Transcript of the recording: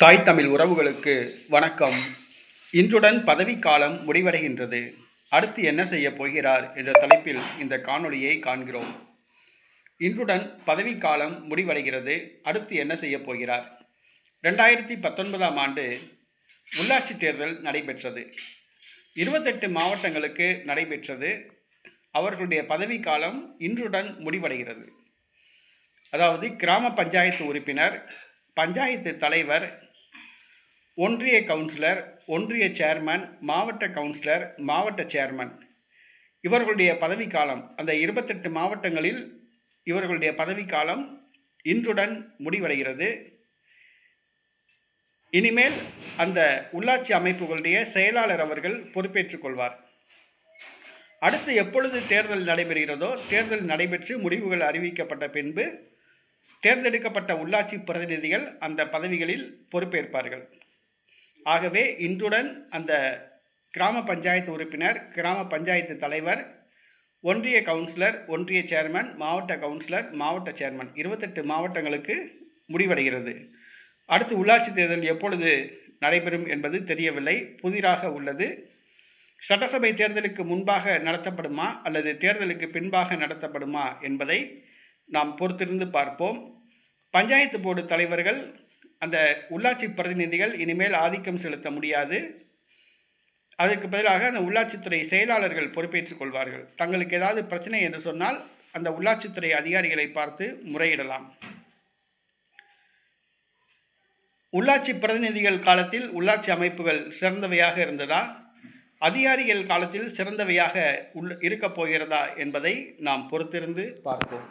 தாய் தமிழ் உறவுகளுக்கு வணக்கம். இன்றுடன் பதவிக்காலம் முடிவடைகின்றது. அடுத்து என்ன செய்ய போகிறார் என்ற தலைப்பில் இந்த காணொளியை காண்கிறோம். இன்றுடன் பதவிக்காலம் முடிவடைகிறது. அடுத்து என்ன செய்ய போகிறார்? ரெண்டாயிரத்தி பத்தொன்பதாம் ஆண்டு உள்ளாட்சி தேர்தல் நடைபெற்றது. இருபத்தெட்டு மாவட்டங்களுக்கு நடைபெற்றது. அவர்களுடைய பதவிக்காலம் இன்றுடன் முடிவடைகிறது. அதாவது கிராம பஞ்சாயத்து உறுப்பினர் பஞ்சாயத்து தலைவர் ஒன்றிய கவுன்சிலர் ஒன்றிய சேர்மன் மாவட்ட கவுன்சிலர் மாவட்ட சேர்மன். இவர்களுடைய பதவிக்காலம் அந்த இருபத்தெட்டு மாவட்டங்களில் இவர்களுடைய பதவிக்காலம் இன்றுடன் முடிவடைகிறது. இனிமேல் அந்த உள்ளாட்சி அமைப்புகளுடைய செயலாளர் அவர்கள் பொறுப்பேற்றுக் கொள்வார். அடுத்து எப்பொழுது தேர்தல் நடைபெறுகிறதோ தேர்தல் நடைபெற்று முடிவுகள் அறிவிக்கப்பட்ட பின்பு தேர்ந்தெடுக்கப்பட்ட உள்ளாட்சி பிரதிநிதிகள் அந்த பதவிகளில் பொறுப்பேற்பார்கள். ஆகவே இன்றுடன் அந்த கிராம பஞ்சாயத்து உறுப்பினர் கிராம பஞ்சாயத்து தலைவர் ஒன்றிய கவுன்சிலர் ஒன்றிய சேர்மன் மாவட்ட கவுன்சிலர் மாவட்ட சேர்மன். இருபத்தெட்டு மாவட்டங்களுக்கு முடிவடைகிறது. அடுத்து உள்ளாட்சி தேர்தல் எப்பொழுது நடைபெறும் என்பது தெரியவில்லை. புதிராக உள்ளது. சட்டசபை தேர்தலுக்கு முன்பாக நடத்தப்படுமா அல்லது தேர்தலுக்கு பின்பாக நடத்தப்படுமா என்பதை நாம் பொறுத்திருந்து பார்ப்போம். பஞ்சாயத்து போர்டு தலைவர்கள் அந்த உள்ளாட்சி பிரதிநிதிகள் இனிமேல் ஆதிக்கம் செலுத்த முடியாது. அதற்கு பதிலாக அந்த உள்ளாட்சித்துறை செயலாளர்கள் பொறுப்பேற்றுக் கொள்வார்கள். தங்களுக்கு ஏதாவது பிரச்சனை என்று சொன்னால் அந்த உள்ளாட்சித்துறை அதிகாரிகளை பார்த்து முறையிடலாம். உள்ளாட்சி பிரதிநிதிகள் காலத்தில் உள்ளாட்சி அமைப்புகள் சிறந்தவையாக இருந்ததா? அதிகாரிகள் காலத்தில் சிறந்தவையாக உள் இருக்கப் போகிறதா என்பதை நாம் பொறுத்திருந்து பார்ப்போம்.